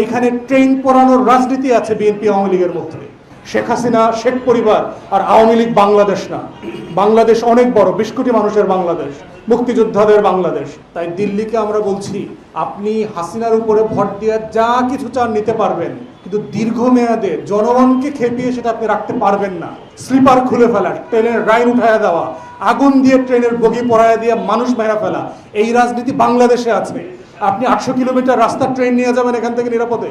এইখানে ট্রেন পড়ানোর রাজনীতি আছে বিএনপি, আওয়ামী লীগের মধ্যে। শেখ হাসিনা, শেখ পরিবার আর আওয়ামী লীগ বাংলাদেশ না। বাংলাদেশ অনেক বড়, বিশ কোটি মানুষের বাংলাদেশ, মুক্তিযোদ্ধাদের বাংলাদেশ। তাই দিল্লিকে আমরা বলছি, আপনি হাসিনার উপরে ভোট দিয়ে যা কিছু চান নিতে পারবেন, কিন্তু দীর্ঘমেয়াদে জনগণকে খেপিয়ে সেটা আপনি রাখতে পারবেন না। স্লিপার খুলে ফেলা, ট্রেনের রাইন উঠায় দেওয়া, আগুন দিয়ে ট্রেনের বগি পড়ায় দিয়ে মানুষ মেরা ফেলা, এই রাজনীতি বাংলাদেশে আছে। আপনি আটশো কিলোমিটার রাস্তা ট্রেন নিয়ে যাবেন এখান থেকে নিরাপদে।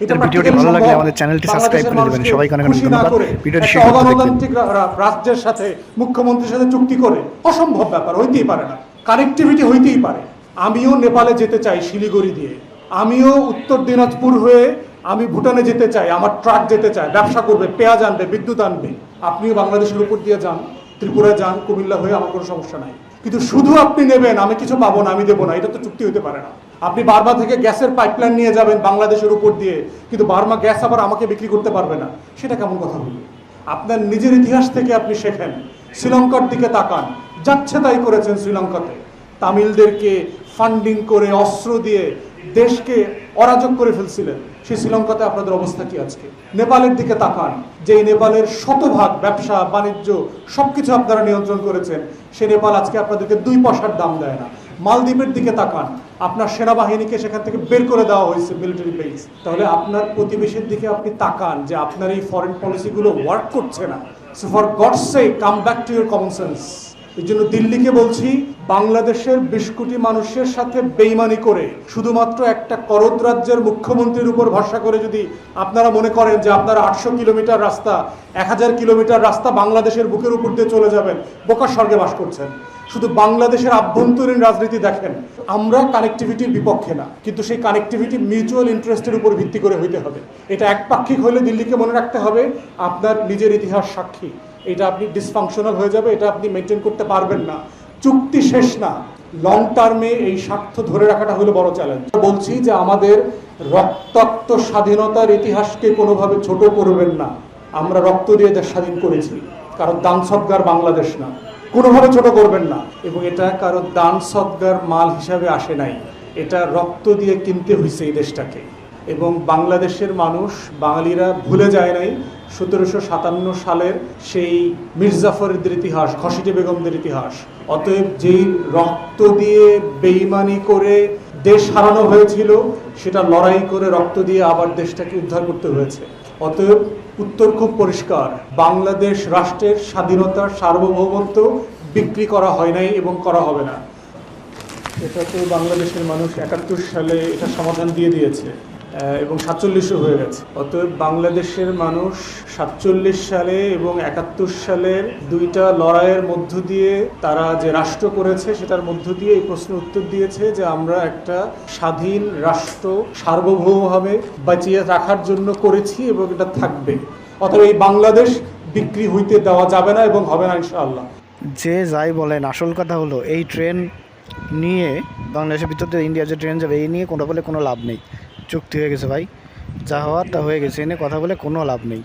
এটা ভিডিওটি ভালো লাগলে আমাদের চ্যানেলটি সাবস্ক্রাইব করে দেবেন। সবাইকে অনেক অনেক ধন্যবাদ। ভিডিওটি একটা শেষ পর্যন্ত দেখবেন। অগণতান্ত্রিক রা- রা- রাজ্যের সাথে মুখ্যমন্ত্রীর সাথে চুক্তি করে অসম্ভব ব্যাপার হইতেই পারে না। কানেক্টিভিটি হইতেই পারে। আমিও নেপালে যেতে চাই শিলিগুড়ি দিয়ে। আমিও উত্তর দিনাজপুর হয়ে আমি ভুটানে যেতে চাই আমার ট্রাক যেতে চাই ব্যবসা করবে পেঁয়াজ আনবে বিদ্যুৎ আনবে। আপনিও বাংলাদেশের উপর দিয়ে যান ত্রিপুরা যান কুমিল্লা হয়ে আমার কোনো সমস্যা নাই। কিন্তু শুধু আপনি নেবেন আমি কিছু পাবো না আমি দেবো না এটা তো চুক্তি হতে পারে না। আপনি বার্মা থেকে গ্যাসের পাইপলাইন নিয়ে যাবেন বাংলাদেশের উপর দিয়ে, কিন্তু বার্মা গ্যাস আবার আমাকে বিক্রি করতে পারবে না। সেটা কেমন কথা হলো আপনার নিজের ইতিহাস থেকে আপনি শেখেন, শ্রীলঙ্কার দিকে তাকান, যাচ্ছে তাই করেছেন শ্রীলঙ্কাতে। তামিলদেরকে ফান্ডিং করে, অস্ত্র দিয়ে দেশকে অরাজক করে ফেলছিলেন। সেই শ্রীলঙ্কাতে আপনাদের অবস্থা কি আজকে? নেপালের দিকে তাকান যে নেপালের শতভাগ ব্যবসা, বাণিজ্য, সবকিছু আপনারা নিয়ন্ত্রণ করেছেন, সে নেপাল আজকে আপনাদেরকে দুই পয়সার দাম দেয় না। মালদ্বীপের দিকে তাকান। আপনার সেনাবাহিনীকে সেখান থেকে বের করে দেওয়া হয়েছে মিলিটারি বেস তাহলে আপনার প্রতিবেশীর দিকে আপনি তাকান যে আপনার এই ফরেন পলিসিগুলো ওয়ার্ক করছে না। So for God's sake come back to your common sense এই জন্য দিল্লিকে বলছি, বাংলাদেশের বিশ কোটি মানুষের সাথে বেইমানি করে, শুধুমাত্র একটা করদ রাজ্যের মুখ্যমন্ত্রীর উপর ভরসা করে যদি আপনারা মনে করেন যে আপনারা আটশো কিলোমিটার রাস্তা, এক হাজার কিলোমিটার রাস্তা বাংলাদেশের বুকের উপর দিয়ে চলে যাবেন বোকার স্বর্গে বাস করছেন। শুধু বাংলাদেশের আভ্যন্তরীণ রাজনীতি দেখেন, আমরা কানেক্টিভিটির বিপক্ষে না, কিন্তু সেই কানেক্টিভিটি মিউচুয়াল ইন্টারেস্টের উপর ভিত্তি করে হইতে হবে। এটা একপাক্ষিক হলে দিল্লিকে মনে রাখতে হবে, আপনার নিজের ইতিহাস সাক্ষী। এটা আপনি ডিসফাংশনাল হয়ে যাবে, এটা আপনি মেনটেন করতে পারবেন না। চুক্তি শেষ না। লং টার্মে এই স্বার্থ ধরে রাখাটা হলো বড় চ্যালেঞ্জ বলছি যে আমাদের রক্তাক্ত স্বাধীনতার ইতিহাসকে কোনোভাবে ছোট করবেন না। আমরা রক্ত দিয়ে দেশ স্বাধীন করেছি। কারণ দান সদ্গার বাংলাদেশ না। কোনোভাবে ছোট করবেন না। এবং এটা কারও দান সদ্গার মাল হিসাবে আসে নাই। এটা রক্ত দিয়ে কিনতে হয়েছে এই দেশটাকে। এবং বাংলাদেশের মানুষ, বাঙালিরা ভুলে যায় নাই সতেরোশো সাতান্ন সালের সেই মির্জাফরের ইতিহাস খসিটে বেগমদের ইতিহাস। অতএব যেই রক্ত দিয়ে বেইমানি করে দেশ হারানো হয়েছিল, সেটা লড়াই করে রক্ত দিয়ে আবার দেশটাকে উদ্ধার করতে হয়েছে। অতএব উত্তর খুব পরিষ্কার, বাংলাদেশ রাষ্ট্রের স্বাধীনতার সার্বভৌমত্ব বিক্রি করা হয় নাই এবং করা হবে না। এটা তো বাংলাদেশের মানুষ একাত্তর সালে এটা সমাধান দিয়ে দিয়েছে। এবং সাতচল্লিশও হয়ে গেছে। অতএব বাংলাদেশের মানুষ সাতচল্লিশ সালে এবং একাত্তর সালের দুইটা লড়াইয়ের মধ্য দিয়ে তারা যে রাষ্ট্র করেছে, সেটার মধ্য দিয়ে এই প্রশ্ন উত্তর দিয়েছে যে আমরা একটা স্বাধীন রাষ্ট্র সার্বভৌমভাবে বাঁচিয়ে রাখার জন্য করেছি এবং এটা থাকবে। অতএব এই বাংলাদেশ বিক্রি হইতে দেওয়া যাবে না এবং হবে না ইনশাআল্লাহ। যে যাই বলেন, আসল কথা হলো এই ট্রেন নিয়ে বাংলাদেশের ভিতর ইন্ডিয়া যে ট্রেন যাবে, এই নিয়ে কোনো বলে কোনো লাভ নেই। চুক্তি হয়ে গেছে ভাই। যা হওয়ার তা হয়ে গেছে, এনে কথা বলে কোনো লাভ নেই।